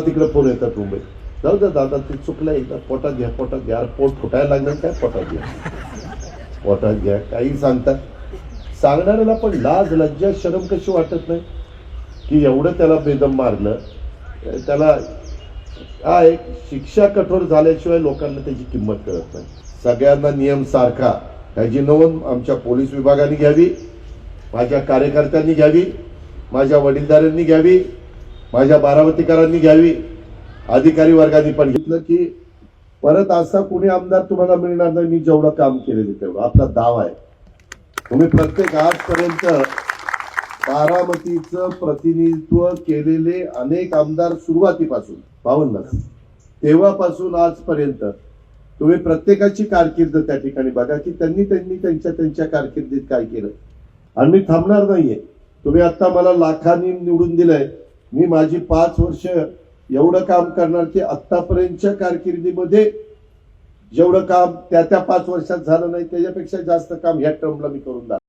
तिकडे फोन येतात मुंबईत. जाऊ द्या दादा ते चुकलं एकदा. पोटात घ्या पोटात घ्या. पोट फुटायला लागलं काय? पोटात घ्या. पोटात घ्या. काही सांगतात सांगणाऱ्याला पण लाज लज्जा शरम कशी वाटत नाही? की एवढं त्याला बेदम मारलं. त्याला काय शिक्षा कठोर झाल्याशिवाय लोकांना त्याची किंमत कळत नाही. सगळ्यांना नियम सारखा. ह्याची नोंद आमच्या पोलीस विभागाने घ्यावी. माझ्या कार्यकर्त्यांनी घ्यावी. माझ्या वडीलधाऱ्यांनी घ्यावी. माझ्या बारामतीकरांनी घ्यावी. अधिकारी वर्गाने पण घेतलं की परत असा कोणी आमदार तुम्हाला मिळणार नाही मी जेवढं काम केलेलं तेवढं. आपला दावा आहे. तुम्ही प्रत्येक आजपर्यंत बारामतीचं प्रतिनिधित्व केलेले अनेक आमदार सुरुवातीपासून बावन्न. तेव्हापासून आजपर्यंत तुम्ही प्रत्येकाची कारकीर्द त्या ठिकाणी बघा की त्यांनी त्यांनी त्यांच्या त्यांच्या कारकिर्दीत काय केलं. आणि मी थांबणार नाहीये. तुम्ही आता मला लाखांनी निवडून दिलंय. मी माझी पाच वर्ष एवढं काम करणार की आत्तापर्यंतच्या कारकिर्दीमध्ये जेवढं काम त्या त्या पाच वर्षात झालं नाही त्याच्यापेक्षा जास्त काम ह्या टर्मला मी करून दाखव